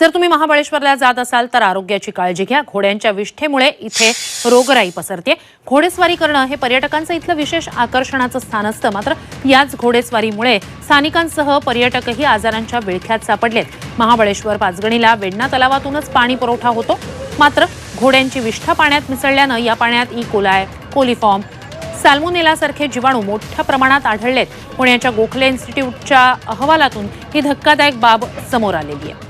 जर तुम्ही महाबळेश्वरला जात असाल तर आरोग्याची काळजी घ्या. घोड्यांच्या विष्ठेमुळे इथे रोगराई पसरते. घोडेस्वारी करणं हे पर्यटकांचं इथलं विशेष आकर्षणाचं स्थान असतं. मात्र याच घोडेस्वारीमुळे स्थानिकांसह पर्यटकही आजारांच्या विळख्यात सापडलेत. महाबळेश्वर पाचगणीला वेण्णा तलावातूनच पाणी पुरवठा होतो. मात्र घोड्यांची विष्ठा पाण्यात मिसळल्यानं या पाण्यात ई. कोलाय कोलिफॉर्म साल्मोनेलासारखे जीवाणू मोठ्या प्रमाणात आढळलेत. पुण्याच्या गोखले इन्स्टिट्यूटच्या अहवालातून ही धक्कादायक बाब समोर आलेली आहे.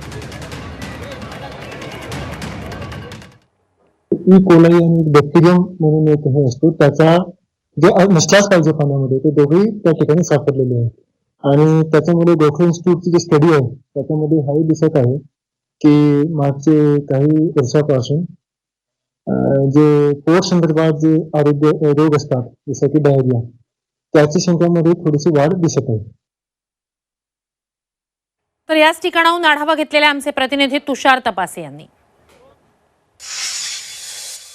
ई कोलाई आणि बॅक्टेरियम म्हणून एक हे असतो त्याचा जो नसलाच पाहिजे पाण्यामध्ये ते दोघेही त्या ठिकाणी सापडलेले आहेत. आणि त्याच्यामध्ये गोखले इन्स्टिट्यूटची जी स्टडी आहे त्याच्यामध्ये हाही दिसत आहे की मागचे काही वर्षापासून जे पोट संदर्भात जे आरोग्य रोग असतात जसं की डायरिया त्याची संख्यामध्ये थोडीशी वाढ दिसत आहे. तर याच ठिकाणाहून आढावा घेतलेले आमचे प्रतिनिधी तुषार तपासे यांनी.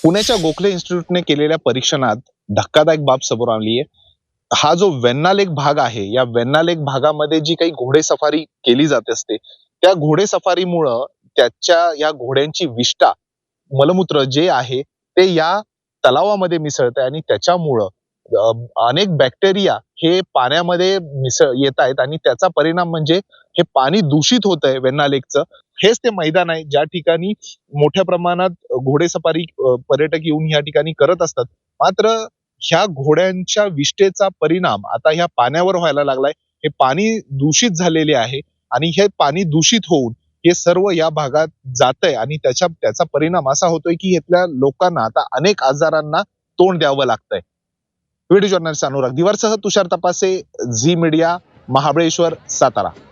पुण्याच्या गोखले इन्स्टिट्यूटने केलेल्या परीक्षणात धक्कादायक बाब समोर आली आहे. हा जो वेन्नालेक भाग आहे या वेन्नालेक भागामध्ये जी काही घोडे सफारी केली जात असते त्या घोडे सफारीमुळं त्याच्या या घोड्यांची विष्ठा मलमूत्र जे आहे ते या तलावामध्ये मिसळत आहे आणि त्याच्यामुळं अनेक बॅक्टेरिया हे पाण्यामध्ये मिसळ येत आहेत आणि त्याचा परिणाम म्हणजे हे पाणी दूषित होत आहे वेन्ना लेकचं. हेच ते मैदान आहे. ज्या ठिकाणी मोठ्या प्रमाणात घोडेसफारी पर्यटक येऊन या ठिकाणी करत असतात. मात्र ह्या घोड्यांच्या विष्ठेचा परिणाम आता ह्या पाण्यावर व्हायला लागलाय. हे पाणी दूषित झालेले आहे आणि हे पाणी दूषित होऊन हे सर्व या भागात जात आहे आणि त्याच्या त्याचा परिणाम असा होतोय की इथल्या लोकांना आता अनेक आजारांना तोंड द्यावं लागतंय. व्हिडिओ जर्नलिस्ट अनुराग दिवारसह तुषार तपासे झी मीडिया महाबळेश्वर सातारा.